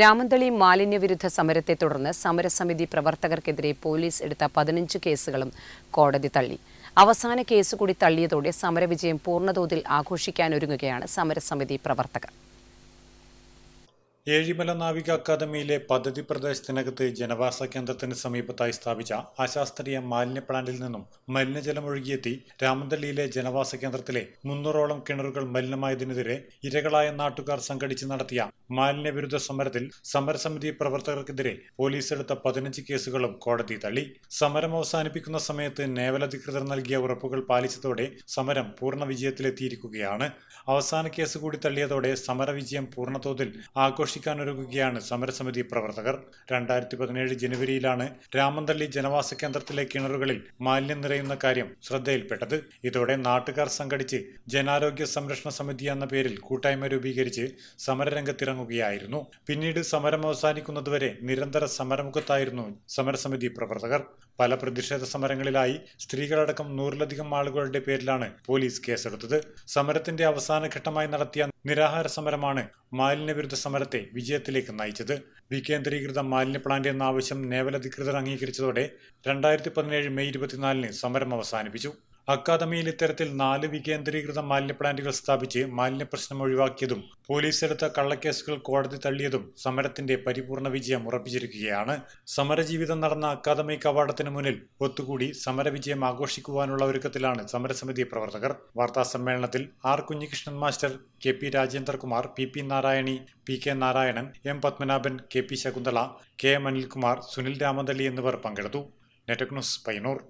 രാമന്തളി മാലിന്യവിരുദ്ധ സമരത്തെ തുടർന്ന് സമരസമിതി പ്രവർത്തകർക്കെതിരെ പോലീസ് എടുത്ത പതിനഞ്ച് കേസുകളും കോടതി തള്ളി. അവസാന കേസ് കൂടി തള്ളിയതോടെ സമരവിജയം പൂർണതോതിൽ ആഘോഷിക്കാനൊരുങ്ങുകയാണ് സമരസമിതി പ്രവർത്തകർ. ഏഴിമല നാവിക അക്കാദമിയിലെ പദ്ധതി പ്രദേശത്തിനകത്ത് ജനവാസ കേന്ദ്രത്തിന് സമീപത്തായി സ്ഥാപിച്ച അശാസ്ത്രീയ മാലിന്യ പ്ലാന്റിൽ നിന്നും മലിനജലം ഒഴുകിയെത്തി രാമന്തള്ളിയിലെ ജനവാസ കേന്ദ്രത്തിലെ മുന്നൂറോളം കിണറുകൾ മലിനമായതിനെതിരെ ഇരകളായ നാട്ടുകാർ സംഘടിച്ച് നടത്തിയ മാലിന്യവിരുദ്ധ സമരത്തിൽ സമരസമിതി പ്രവർത്തകർക്കെതിരെ പോലീസ് എടുത്ത പതിനഞ്ച് കേസുകളും കോടതി തള്ളി. സമരം അവസാനിപ്പിക്കുന്ന സമയത്ത് നേവൽ അധികൃതർ നൽകിയ ഉറപ്പുകൾ പാലിച്ചതോടെ സമരം പൂർണ വിജയത്തിലെത്തിയിരിക്കുകയാണ്. അവസാന കേസ് കൂടി തള്ളിയതോടെ സമരവിജയം പൂർണതോതിൽ ആഘോഷിക്കാനൊരുങ്ങുകയാണ് സമരസമിതി പ്രവർത്തകർ. രണ്ടായിരത്തി പതിനേഴ് ജനുവരിയിലാണ് രാമന്തള്ളി ജനവാസ കേന്ദ്രത്തിലെ കിണറുകളിൽ മാലിന്യം നിറയുന്ന കാര്യം ശ്രദ്ധയിൽപ്പെട്ടത്. ഇതോടെ നാട്ടുകാർ സംഘടിച്ച് ജനാരോഗ്യ സംരക്ഷണ സമിതി എന്ന പേരിൽ കൂട്ടായ്മ രൂപീകരിച്ച് സമരരംഗത്തിറങ്ങുകയായിരുന്നു പിന്നീട് സമരം അവസാനിക്കുന്നതുവരെ നിരന്തര സമരമുഖത്തായിരുന്നു സമരസമിതി പ്രവർത്തകർ. പല പ്രതിഷേധ സമരങ്ങളിലായി സ്ത്രീകളടക്കം നൂറിലധികം ആളുകളുടെ പേരിലാണ് പോലീസ് കേസെടുത്തത്. സമരത്തിന്റെ അവസാന ഘട്ടമായി നടത്തിയ നിരാഹാര സമരമാണ് മാലിന്യവിരുദ്ധ സമരത്തെ വിജയത്തിലേക്ക് നയിച്ചത്. വികേന്ദ്രീകൃത മാലിന്യ പ്ലാന്റ് എന്ന ആവശ്യം നേവൽ അധികൃതർ അംഗീകരിച്ചതോടെ രണ്ടായിരത്തി പതിനേഴ് മെയ് ഇരുപത്തിനാലിന് സമരം അവസാനിപ്പിച്ചു. അക്കാദമിയിൽ ഇത്തരത്തിൽ നാല് വികേന്ദ്രീകൃത മാലിന്യ പ്ലാന്റുകൾ സ്ഥാപിച്ച് മാലിന്യ പ്രശ്നം ഒഴിവാക്കിയതും പോലീസ് എടുത്ത കള്ളക്കേസുകൾ കോടതി തള്ളിയതും സമരത്തിന്റെ പരിപൂർണ വിജയം ഉറപ്പിച്ചിരിക്കുകയാണ്. സമരജീവിതം നടന്ന അക്കാദമി കവാടത്തിന് മുന്നിൽ ഒത്തുകൂടി സമരവിജയം ആഘോഷിക്കുവാനുള്ള ഒരുക്കത്തിലാണ് സമരസമിതി പ്രവർത്തകർ. വാർത്താ സമ്മേളനത്തിൽ R Kunhikrishnan master K P Rajendrakumar P P Narayani P K Narayanan M Padmanabhan K P Shakuntala K M Anilkumar Sunil Ramanthali എന്നിവർ പങ്കെടുത്തു. നെറ്റക് ന്യൂസ് പയ്യന്നൂർ.